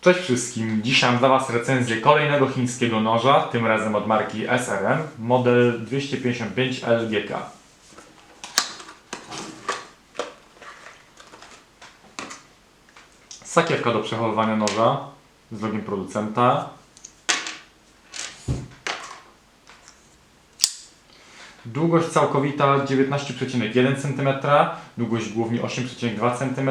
Cześć wszystkim, dzisiaj mam dla Was recenzję kolejnego chińskiego noża, tym razem od marki SRM, model 255 LGK. Sakiewka do przechowywania noża z logiem producenta. Długość całkowita 19,1 cm, długość głowni 8,2 cm,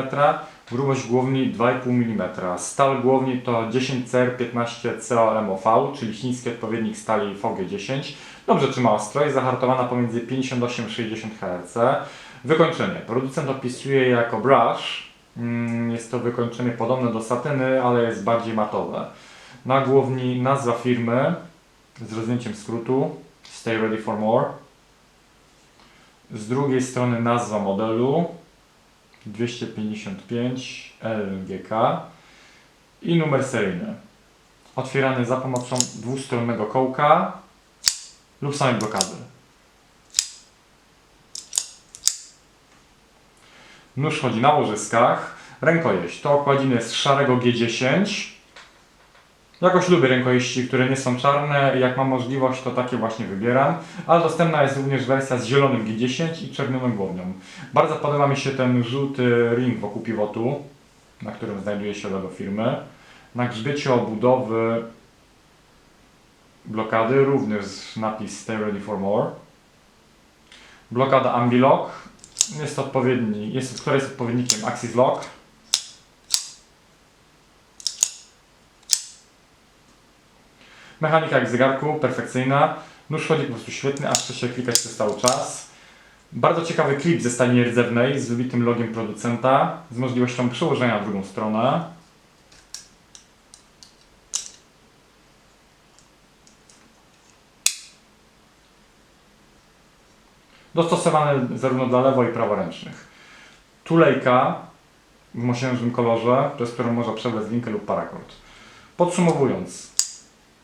grubość głowni 2,5 mm. Stal głowni to 10CR15 COMOV, czyli chiński odpowiednik stali VG10. Dobrze trzyma ostrość, zahartowana pomiędzy 58 a 60 Hz. Wykończenie. Producent opisuje je jako brush. Mm, Jest to wykończenie podobne do satyny, ale jest bardziej matowe. Na głowni nazwa firmy z rozwinięciem skrótu Stay Ready for More. Z drugiej strony nazwa modelu 255 LGK i numer seryjny. Otwierany za pomocą dwustronnego kołka lub samej blokady. Nóż chodzi na łożyskach. Rękojeść to okładziny z szarego G10. Jakoś lubię rękojeści, które nie są czarne. Jak mam możliwość, to takie właśnie wybieram. Ale dostępna jest również wersja z zielonym G10 i czerwoną głownią. Bardzo podoba mi się ten żółty ring wokół pivotu, na którym znajduje się logo firmy. Na grzbiecie obudowy blokady również napis Stay Ready for More. Blokada Ambilock jest odpowiedni, jest, która jest odpowiednikiem Axis Lock. Mechanika jak zegarku, perfekcyjna. Nóż chodzi po prostu świetny, aż chce się klikać przez cały czas. Bardzo ciekawy klip ze stali nierdzewnej z wybitym logiem producenta, z możliwością przełożenia na drugą stronę. Dostosowany zarówno dla lewo i praworęcznych. Tulejka w mosiężnym kolorze, przez którą można przebrać linkę lub parakord. Podsumowując,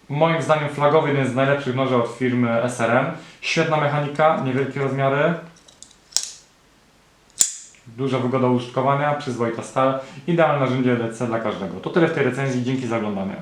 Moim zdaniem flagowy, jeden z najlepszych noży od firmy SRM. Świetna mechanika, niewielkie rozmiary. Duża wygoda użytkowania, przyzwoita stal. Idealne narzędzie DC dla każdego. To tyle w tej recenzji, dzięki za oglądanie.